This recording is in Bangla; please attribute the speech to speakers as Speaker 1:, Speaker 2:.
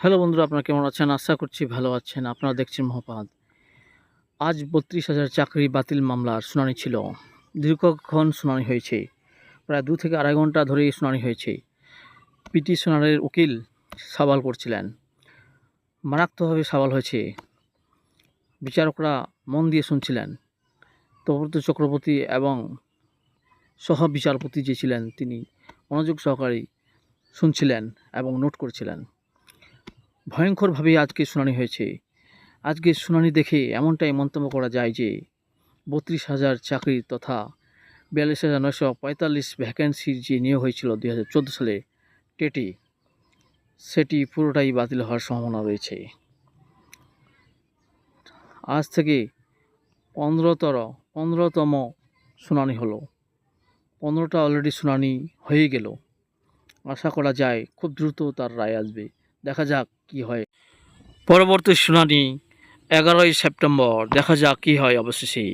Speaker 1: হ্যালো বন্ধুরা, আপনারা কেমন আছেন? আশা করছি ভালো আছেন। আপনারা দেখছেন মহাপাদ। আজ বত্রিশ হাজার চাকরি বাতিল মামলার শুনানি ছিল। দীর্ঘক্ষণ শুনানি হয়েছে। প্রায় দু থেকে আড়াই ঘণ্টা ধরেই শুনানি হয়েছে। পিটিশনারের উকিল সওয়াল করছিলেন। মারাত্মকভাবে সাবাল হয়েছে। বিচারকরা মন দিয়ে শুনছিলেন। তপব্রত চক্রবর্তী এবং সহ বিচারপতি যে ছিলেন, তিনি মনোযোগ সহকারে শুনছিলেন এবং নোট করছিলেন। ভয়ঙ্করভাবে আজকে শুনানি হয়েছে। আজকে শুনানি দেখে এমনটাই মন্তব্য করা যায় যে, বত্রিশ হাজার চাকরি তথা বিয়াল্লিশ হাজার নয়শো পঁয়তাল্লিশ ভ্যাকেন্সির যে নিয়োগ হয়েছিল দুই হাজার চোদ্দ সালে, টেটি, সেটি পুরোটাই বাতিল হওয়ার সম্ভাবনা রয়েছে। আজ থেকে পনেরোতর, পনেরোতম শুনানি হলো। পনেরোটা অলরেডি শুনানি হয়ে গেল। আশা করা যায় খুব দ্রুত তার রায় আসবে। দেখা যাক কি হয়। পরবর্তী শুনানি এগারোই সেপ্টেম্বর দেখা যাক কি হয় অবশেষে।